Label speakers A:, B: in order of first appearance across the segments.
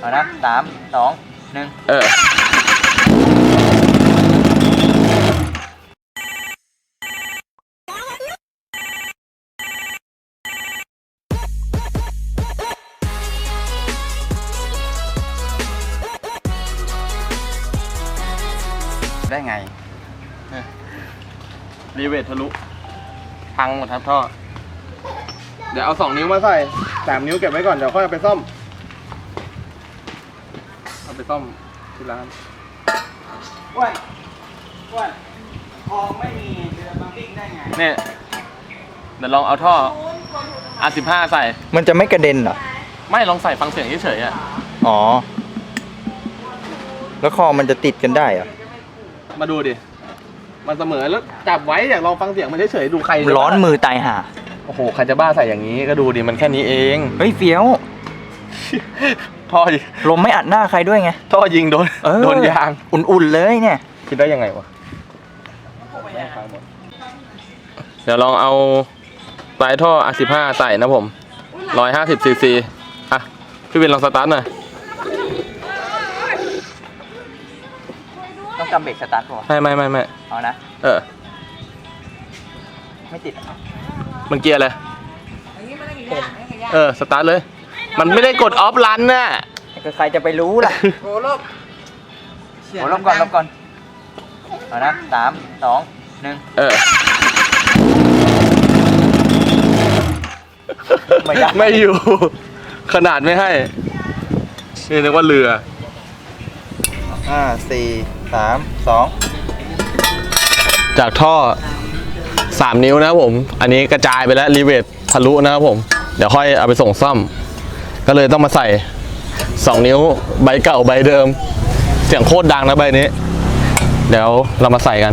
A: เอานะสามสองหนึ่ง
B: เออ
A: ได้ไง
B: รีเวททะลุ พังหมดครับท่อ เดี๋ยวเอาสองนิ้วมาใส่สามนิ้วเก็บไว้ก่อน เดี๋ยวค่อยเอาไปซ่อมเอา ไปซ่อมที่ร้าน
A: อ้วนอ้วนทองไม่มีเรือบังดิ้งได้ไง
B: เนี่ยเดี๋ยวลองเอาท่อ R15 ใส่
C: มันจะไม่กระเด็นเหรอ
B: ไม่ลองใส่ฟังเสียงเฉยๆอะ
C: อ๋อ แล้วคอมันจะติดกันได้เหรอ
B: มาดูดิ มันเสมอแล้วจับไว้อยากลองฟังเสียงมันเฉยๆดูใครจะ
C: ร้อน
B: บ้า
C: มือตายห่า
B: โอ้โห ใครจะบ้าใส่อย่างนี้ก็ดูดิ มันแค่นี้เอง
C: เฮ้ยเฟี้ยว
B: ท่อยิง
C: ลมไม่อัดหน้าใครด้วยไง
B: ท่อยิงโดน
C: เออ
B: โดนยาง
C: อุ่นๆเลยเนี่ย
B: คิดได้ยังไงวะเดี๋ยวลองเอาปลายท่อ R15 ใส่นะผม 150ซีซีอะ พี่วินลองสตาร์ทหน่อย
A: ต้องกำเบรกสตาร์ทก่อน
B: ไม่ไม่ไม่ไม่
A: เอานะ
B: เออ
A: ไม่ติดอะ
B: มันเกียร์เลยเออ สตาร์ทเลย มันไม่ได้กดออฟรันน่ะ
C: ก็ใครจะไปรู้ล่ะ
A: โอ้ลบก่อนลบก่อนเอานะสามสองหนึ่ง
B: เออ
A: ไม่ได้
B: ไม่อยู่ ขนาดไม่ให้ นี่นึกว่าเรือ
C: ห้าสี่สามสอง
B: จากท่อ 3 นิ้วนะครับผม อันนี้กระจายไปแล้วรีเวททะลุนะครับผม เดี๋ยวค่อยเอาไปส่งซ่อม ก็เลยต้องมาใส่ 2 นิ้วใบเก่าใบเดิม เสียงโคตรดังนะใบนี้ เดี๋ยวเรามาใส่กัน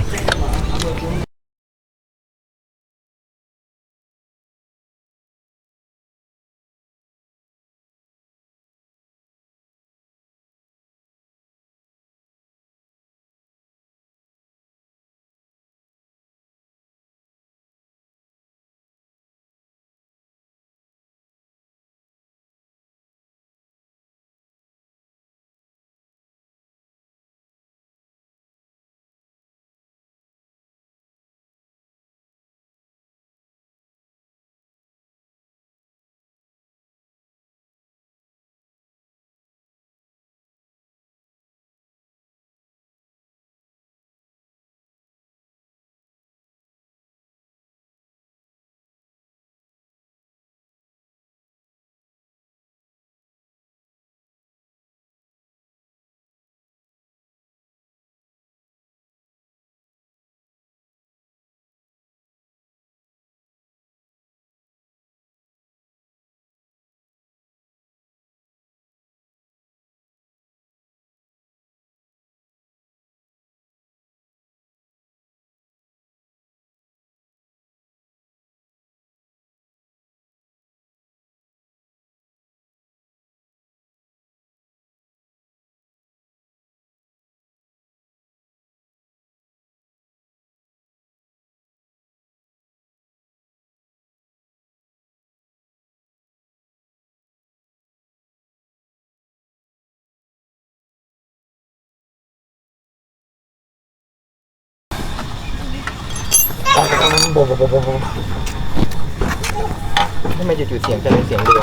C: ทำไมจู่ๆเสียงจะเป็นเสียงเรือ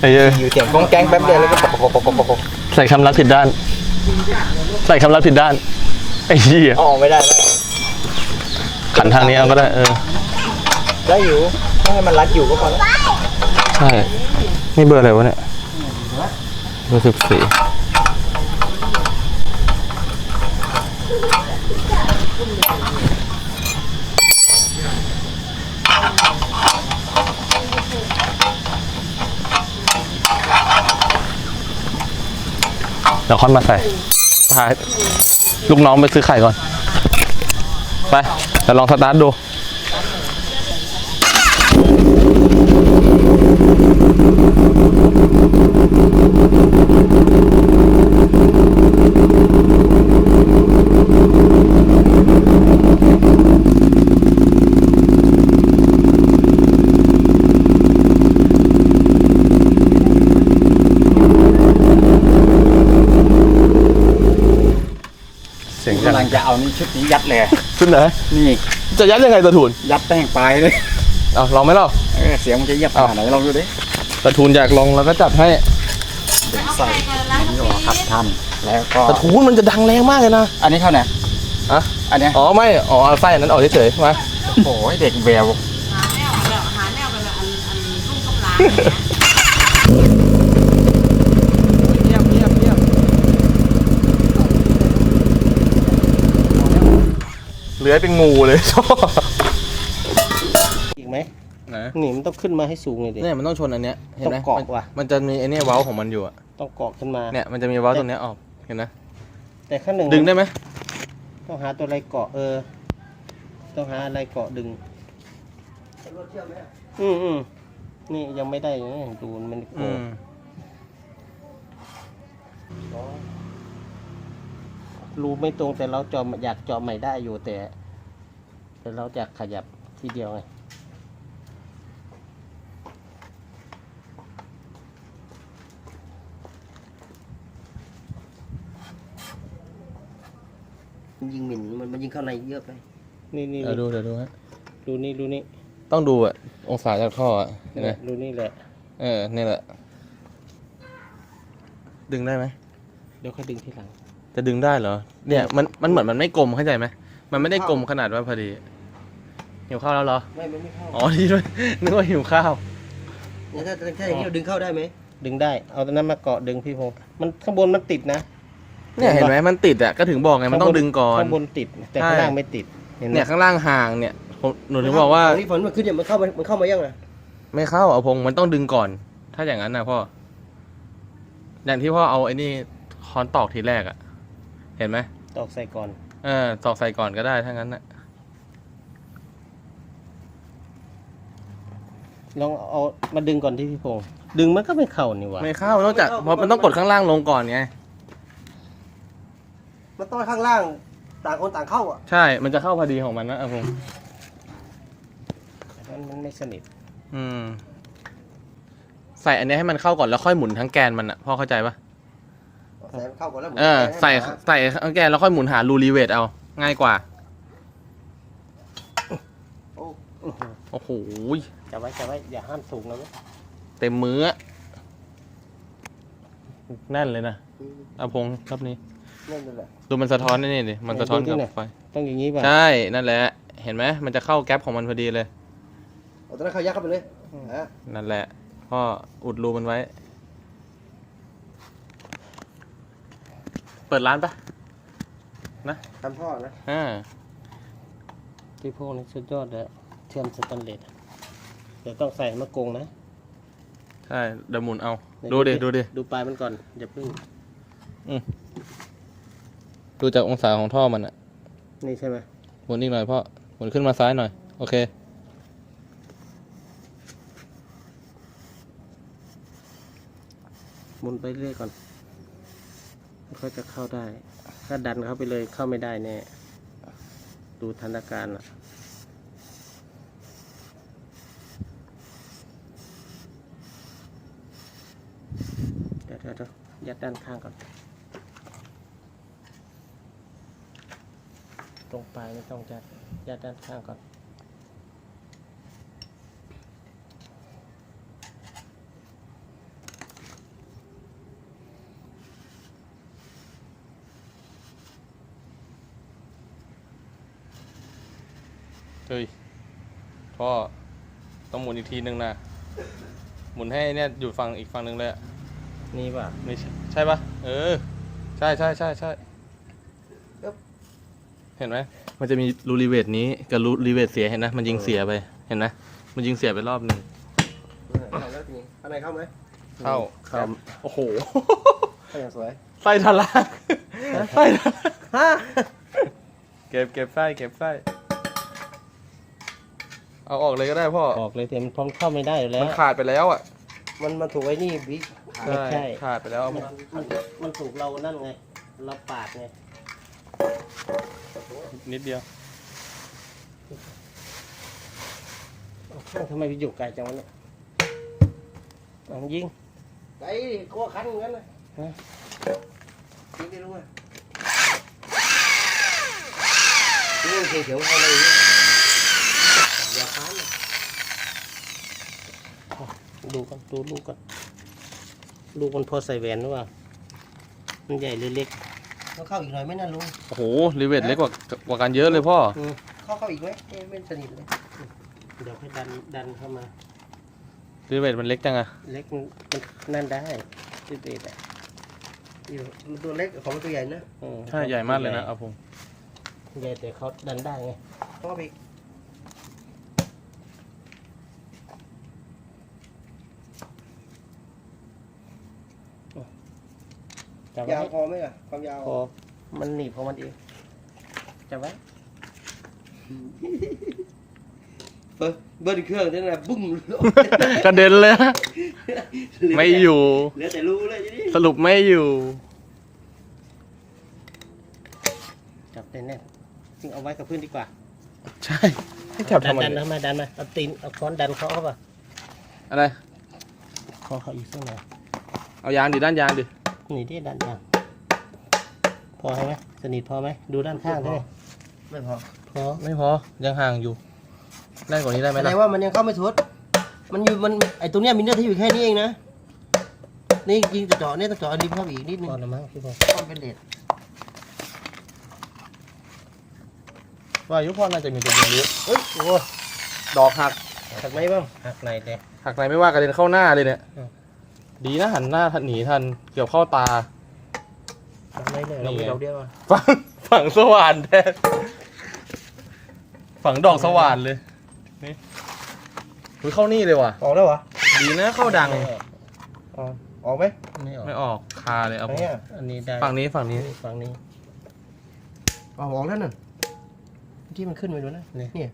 B: ไอ้เหี้ย
C: อยู่เสียงก้องแก๊งแป๊บเดียวแล้วก็ปกปกปกปกปก
B: ใส่คำรับผิดด้าน ใส่คำรับผิดด้านไอ้เหี้ย
C: ออกไม่ได้แล้ว
B: ขันทางนี้เอาก็ได้เออ
C: ได้อยู่ไม่ให้มันรัดอยู่ก็พอแล้ว
B: ใช่ นี่เบอร์อะไรวะเนี่ยเบอร์สิบสี่ เดี๋ยวค่อยมาใส่พาลูกน้องไปซื้อไข่ก่อน ไปเดี๋ยวลองสตาร์ทดูำ
C: ลังจะเอานี่ชุดนี้ยัดเลย
B: ชุดไหน
C: นี่
B: จะยัดยังไงตะทูน
C: ยัดแป้งปลายเลย
B: เอาลองไหมล่ะ
C: เออเสียงมันจะเยียบขนาดไหนลองดูดิ
B: ตะทูนอยากลองแล้วก็จัดให้
C: เดี๋ยวใส่อันนี้ออกครับท่านแล้วก็
B: ตะทูนมันจะดังแรงมากเลยนะ
C: อันนี้เท่าไหร่
B: อะ
C: อันเนี้ย
B: อ๋อไม่อ๋อเอาไส้อันนั้นออกเฉยๆมา
C: โอ้ยเด็กแวว
D: หาแนวแบบหาแนวกันแบบอันอันลูกกำลังเนี่ย
B: เงียบเงียบเงียบเลื้อยเป็นงูเลยชอบ
E: อีกไหม
B: นะ
E: นี่มันต้องขึ้นมาให้สูงเลยดิ
B: เนี่ยมันต้องชนอันเนี้ยเห็นไหม
E: ต้องเกาะ
B: มัน
E: ว่ะ
B: มันจะมีไอ้เนี่ยเว้าของมันอยู่อะ
E: ต้องเกาะขึ้นมา
B: เนี่ยมันจะมีเว้าตรงเนี้ยออกเห็นนะ
E: แต่ข้างหนึ่ง
B: ดึงได้ไหม
E: ต้องหาตัวอะไรเกาะเออ ต้องหาอะไรเกาะดึงอืมอืมนี่ยังไม่ได้นะดูมันโก
B: อื
E: ง
B: ม
E: รูไม่ตรงแต่เราเจอมอยากเจอใหม่ได้อยู่แต่ แต่เราอยากขยับทีเดียวไงมันยิงหมิ่นมันมันยิงเข้าในเยอะไป นี่นี่
B: เดี๋ยวดูเดี๋ยวดูฮะ
E: ดูนี่ดูนี่
B: ต้องดูอะองศาจากท่ออะเห็นไหม
E: ดูนี่แหละ
B: เออนี่แหละ ดึงได้ไหม
E: เดี๋ยวค่อยดึงทีหลัง
B: จะดึงได้เหรอ เนี่ยมันมันเหมือนมันไม่กลมเข้าใจไหมมันไม่ได้กลมขนาดว่าพอดีหิวข้าวแล้วเหรอ
E: ไม่ไม่ไม่เข้า
B: อ๋อดีด้วย นึกว่าหิวข้าว
E: เนี่ยถ้าถ้าอย่างนี้เราดึงเข้าได้ไหมดึงได้ เอาตัวนั้นมาเกาะดึงพี่พงษ์มันข้างบนมันติดนะ
B: เนี่ยเห็นไหมมันติดอะก็ถึงบอกไงมันต้องดึงก่อน
E: ข้างบนติด แต่
B: ใช่
E: ข้างล่างไม่ติดเห็นไหม
B: เนี่ยข้างล่างห่างเนี่ยผมหนูถึงบอกว่า
E: นี่ฝนมันขึ้นเนี่ยมันเข้ามามันเข้ามายังไง
B: ไม่เข้าเอาพงมันต้องดึงก่อน ถ้าอย่างนั้นนะพ่ออย่างที่พ่อเอาไอ้นี่คอนตอกทีแรกอะ เห็นไหม
E: ตอกใส่ก่อน
B: เออตอกใส่ก่อนก็ได้ถ้างั้นนะ
E: ลองเอามาดึงก่อนที่พี่พงษ์ดึงมันก็ไม่เข้านี่หว่า
B: ไม่เข้านอกจากเพราะมันต้องกดข้างล่างลงก่อนไง
E: มันต้องข้างล่างต่างคนต่างเข้าอะ
B: ใช่มันจะเข้าพอดีของมันนะอาพง
E: มันมันไม่สนิท
B: อืม ใส่อันนี้ให้มันเข้าก่อนแล้วค่อยหมุนทั้งแกนมันอะพ่อเข้าใจปะ
E: ใส่เข้าก่อนแล้ว
B: เออ ใส่ใส่ทั้งแกนแล้วค่อยหมุนหารูรีเวทเอา ง่ายกว่า โอ้โห
E: จับไว้จับไว้อย่าห้ามสูงนะเว้ย
B: เต็มมืออะแน่นเลยนะอาพงครับนี้
E: นั่นแหละ
B: ดูมันสะท้อนนี่ดิมันสะท้อน
E: ดูที่
B: กับ
E: ไหน
B: ไฟ
E: ต้องอย่างนี้ป่ะ
B: ใช่ นั่นแหละ เห็นไหม มันจะเข้าแก๊ปของมันพอดีเลย
E: เอาตัวนั้นเข้ายักเข้าไปเลยอะ
B: นั่นแหละพ่ออุดรูมันไว้ เปิดร้านปะ
E: ทำท่อนะ
B: อ่า
E: พี่พงษ์นี่สุดยอดเลยเชื่อมสแตนเลสเดี๋ยวต้องใส่มะกงนะ
B: ใช่เดี๋ยวหมุนเอา ดูดิดูดิ
E: ดูปลายมันก่อนอย่าเพิ่ง
B: ดูจากองศาของท่อมันอะ
E: นี่ใช่ไหม
B: หมุนอีกหน่อยพ่อหมุนขึ้นมาซ้ายหน่อย โอเค
E: หมุนไปเรื่อยก่อน เขาจะเข้าได้ ถ้าดันเข้าไปเลยเข้าไม่ได้แน่ดูทันตการอะเดี๋ยวเดี๋ยวเดี๋ยวยัดด้านข้างก่อน ตรงปลายไม่ต้องยัดยัดด้านข้างก่อน
B: เฮ้ยพ่อต้องหมุนอีกทีนึงนะ หมุนให้เนี่ยอยู่ฝั่งอีกฝั่งหนึ่งเลยอะ
E: นี่ป่ะ
B: ไม่ใช่ใช่ปะเออ ใช่ใช่ใช่ใช่เห็นไหมมันจะมีรูรีเวทนี้กับรูรีเวทเสียเห็นนะมันยิงเสียไปเห็นนะมันยิงเสียไปรอบหนึ่ง
E: เข้าแล้วทีข้างในเข้าไหม
B: เข้า
E: เข้า
B: โอ้โห
E: เข้าอย่างสวย
B: ไส้ทะลักไส้ทะลัก
E: ฮะ
B: เก็บเก็บไส้เก็บไส้ เอาออกเลยก็ได้พ่อ
E: ออกเลยเต็มพร้อมเข้าไม่ได้อยู่แล้ว
B: มันขาดไปแล้วอะ
E: มันมันถูกไอ้นี่บิ๊กไม่ใช่
B: ขาดไปแล้วเอา
E: มั
B: มาน
E: มันมันถูกเรานั่นไง เราปาดไง
B: นิดเดียว
E: เอาทำไมไปอยู่ไกลจังวะเนี่ยเอายิง ไอ้กลัวคันอย่างนั้นเลยยิงได้รู้ไหมนี่เขียวๆอะไร อย่าค้านดูกันดูลูกกันลูกมันพอใส่แหวนหรือเปล่ามันใหญ่หรือเล็กต้องเข้าอีกหน่อยไหมนะลุง
B: โอ้โหรีเวทเล็กกว่ากว่ากันเยอะเลยพ่อ
E: เข้าเข้าอีกไหมไม่ไม่สนิทเลยเดี๋ยวให้ดันดันเข้ามา
B: รีเวทมันเล็กจังอะ
E: เล็กมันมันนั่นได้ติดเด็ดอะอยู่มันตัวเล็กของมันตัวใหญ่นะ
B: ใช่ใหญ่มากเลยนะอาพง
E: ใหญ่แต่เขาดันได้ไงเข้าไป จับไว้
F: ยาวพอไหมล่ะความยาว
E: พอมันหนีบของมันเองจับไว้เบิ้ลเบิ้ลเครื่องนั่นแหละบุ้ม
B: กระเด็นเลยนะไม่อยู่
E: เหลือแต่รูเลยทีนี้
B: สรุปไม่อยู่
E: จับแน่นๆจึงเอาไว้กับพื้นดีกว่า
B: ใช่ให้จับ
E: ดั
B: ทำ
E: น
B: ไม
E: ดันเข้ามาดันมาเอาตีนเอาค้อนดันเขาเข้าป่ะ
B: อะไร
E: เขาเขาอีกสักหน่อย
B: เอายางดิด้านยางดิ
E: นี่ที่ดันยางพอไหมสนิทพอไหมดูด้านข้างด้วย
F: ไม่พอ
E: พอ
B: ไม่พอยังห่างอยู่แน่นกว่านี้ได้ไหม
E: แสด
B: ล่ะ
E: งว่ามันยังเข้าไม่สุด มันอยู่มันไอตรงเนี้ยมีเนื้อที่อยู่แค่นี้เองนะนี่ยิงจะเจาะเนี่ยต้องเจาะอันนี้เข้าไปอีกนิดนึงพอละมั้งพี่พอมันเป็นเด็ด
B: ว่าอายุพ่อน่าจะมีตัวเยอะ
E: เฮ้ยโอ้
B: ดอกหัก
E: หักไหมบ้างหักไหนแต่
B: หักไหนไม่ว่ากระเด็นเข้าหน้าเลยเนี่ย
E: อืม
B: ดีนะหันหน้าทันหนีทันเกือบเข้าตา
E: หักไหนเลยเรา
B: นี่ไง
E: เราเดียวอะ
B: ฝั่งฝั่งสว่านแทนฝั่งดอกสว่านเลย นี่อุ้ยเข้านี่เลยว่ะ
F: ออกแล้วเหรอ
B: ดีนะเข้าดัง
F: ออกออกไหม
E: ไม่ออก
B: ไม่ออกคาเลยเอา
F: ไหนอะ
E: อันนี้ได้
B: ฝั่งนี้ฝั่งนี้
E: ฝั่งนี้
F: ออกออกแล้วนั่น
E: ที่มันขึ้นไปดูนะ
F: นี่
E: เนี่ย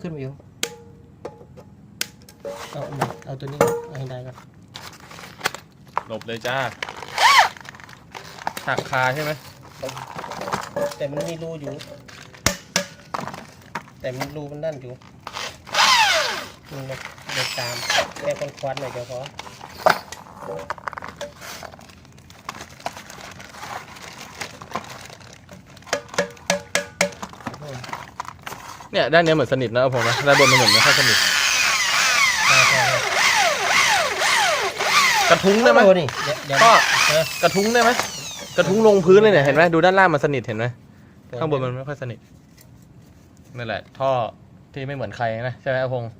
E: ขึ้นไปอยู่เอาเอาเอาตัวนี้เอาให้ได้ก่อน
B: หลบเลยจ้าหักคาใช่ไหม
E: แต่มันมีรูอยู่ แต่มันรูมันด้านอยู่นี่นะเดินตามแค่ควันๆหน่อยเดี๋ยวพอ
B: เนี่ยด้านเนี้ยเหมือนสนิทนะเอาผมนะด้านบนมันเหมือนไม่ค่อยสนิท
E: ใช่ใช่ใช่
B: กระทุ้งได้ไหม
E: เอานี่เดี๋ยวเดี๋ยว
B: ก็
E: เออก
B: ระทุ้งได้ไหมกระทุ้งลงพื้นเลยเนี่ยเห็นไหมดูด้านล่างมันสนิทเห็นไหมข้างบนมันไม่ค่อยสนิทนั่นแหละ ท่อที่ไม่เหมือนใครนะใช่ไหมอาพงษ์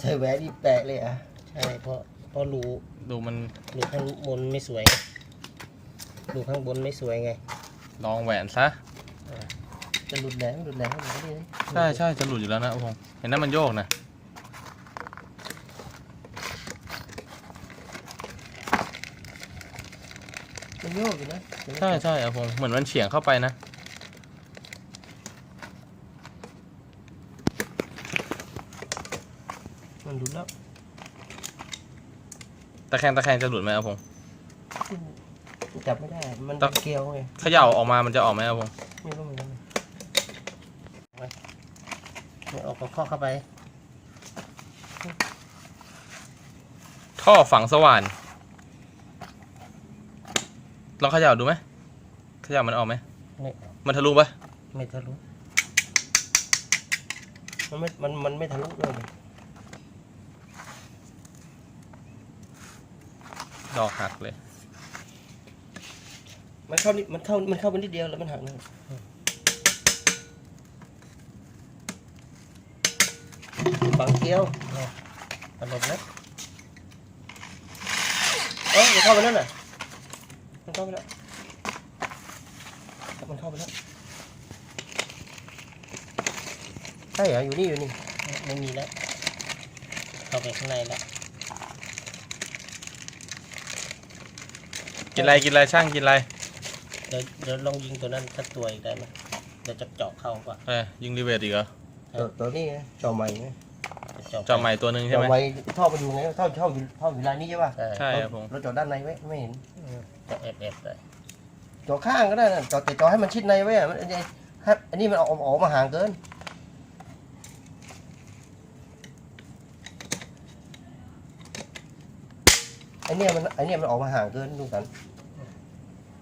E: ใช่แหวนนี่แปะเลยอะใช่เพราะเพราะรู
B: ดูมัน
E: รูข้างบนไม่สวยรูข้างบนไม่สวยไง
B: ลองแหวนซะ
E: จะหลุดแหลมหลุดแหลมหลุดแหลม
B: ใช่ใช่จะหลุดอยู่แล้วนะอาพงษ์เห็นนั่นมันโยกนะ
E: โยกอยู่นะ
B: ใช่ใช่อาพงษ์เหมือนมันเฉียงเข้าไปนะ
E: มันหลุดแล้ว
B: ตะแคงตะแคงจะหลุดไหมอาพงษ์
E: จับไม่ได้ มัน
B: ต้อง
E: เกลียวไง
B: เขย่าออกมามันจะออกไหมอาพงษ์
E: ไม่รู้เหมือนกันไปไม่ออกก็ข้อเข้าไป
B: ท่อฝังสว่าน ลองเขย่าดูไหมเขย่ามันออกไหม
E: ไม่
B: มันทะลุปะ
E: ไม่ทะลุมันไม่มันมันไม่ทะลุเลย
B: ดอกหักเลย
E: มันเข้านิดมันเข้ามันเข้าไปนิดเดียวแล้วมันหักเลยฝังเกลียวเนี่ยตลบนะเอ้ยมันเข้าไปแล้วน่ะ มันเข้าไปแล้วมันเข้าไปแล้วใช่เหรออยู่นี่อยู่นี่ไม่มีแล้วเข้าไปข้างในแล้ว
B: กินอะไรกินอะไรช่างกินอะไร
E: เดี๋ยวเดี๋ยวลองยิงตัวนั้นสักตัวอีกได้ไหมเดี๋ยวจะเจาะเข้าป่ะ
B: เอ้ยยิงรีเวทอีกเหรอ
F: ตัวตัวนี้ไงจอใหม่ไง
E: จะ
B: จอมใหม่ตัวหนึ่งใช่
F: จอ
B: ไหม
F: ใหม่ท่อมันอยู่ไงท่อท่ออยู่ท่ออยู่ลายนี้ใช่ป่ะ
E: ใช่
B: ใช่ครับผม
F: เราจอดด้านในไว้ไม่เห็น
E: จะแอบแอบได้
F: จอข้างก็ได้นะจอดแต่จอให้มันชิดในไว้อะมันอันนี้ให้อันนี้มันออกออกมาห่างเกินไอเนี้ยมันไอเนี้ยมันออกมาห่างเกินดูกัน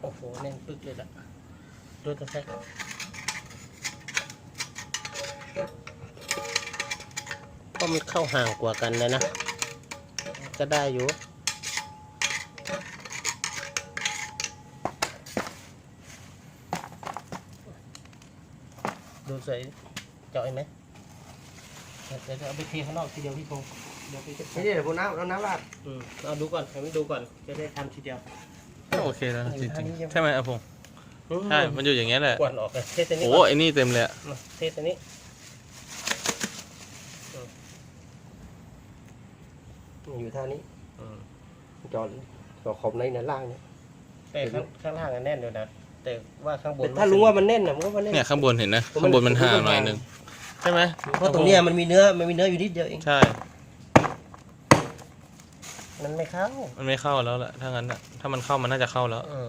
E: โอ้โหแน่นปึ๊กเลยล่ะดูตัวแท้ก็ มันเข้าห่างกว่ากันเลยนะ ก็ได้อยู่ ดูใส่เจาะไหมเดี๋ยวจะเอาไปเทข้างนอกทีเดียวพี่พงศ์เดี๋ยวไปจะ
F: นี่เดี๋ยวผมน้ำเอาน้ำราด
E: อืมเอาดูก่อนให้มันดูก่อน จะได้ทำทีเดียว
B: โอเคแล้วนะจ
E: อยู่
B: ริ
E: ท่างนี้ใช่ไหม
B: ๆใช่ไหมอาพงษ์ใช่ มันอยู่อย่างเงี้ยแหละ
E: กวนออกเลยเทตัวนี้
B: โอ้
E: ก่อน
B: ไอ้นี่เต็มเลยอะ
E: มาเทตัวนี้อื อยู่ท่านี้
B: อืม
F: จอดจอดขอบในในล่างเนี่ย
E: แต่ข้างข้างล่างอะแน่นอยู่นะ แต่ว่าข้างบน
F: ถ้ารู้ว่ามันแน่นน่ะมันก็มันแน่น
B: เนี่ยข้างบนเห็นนะ
F: ผม
B: ข้างบนมัน
F: ผม
B: ห่าง
F: ผม
B: หน่อยนึงใช่ไหม
F: เพราะตรงเนี้ยมันมีเนื้อมันมีเนื้ออยู่นิดเดียวเอง
B: ใช่
E: มันไม่เข้า
B: มันไม่เข้าแล้วแหละถ้างั้นอะถ้ามันเข้ามันน่าจะเข้าแล้ว
E: เออ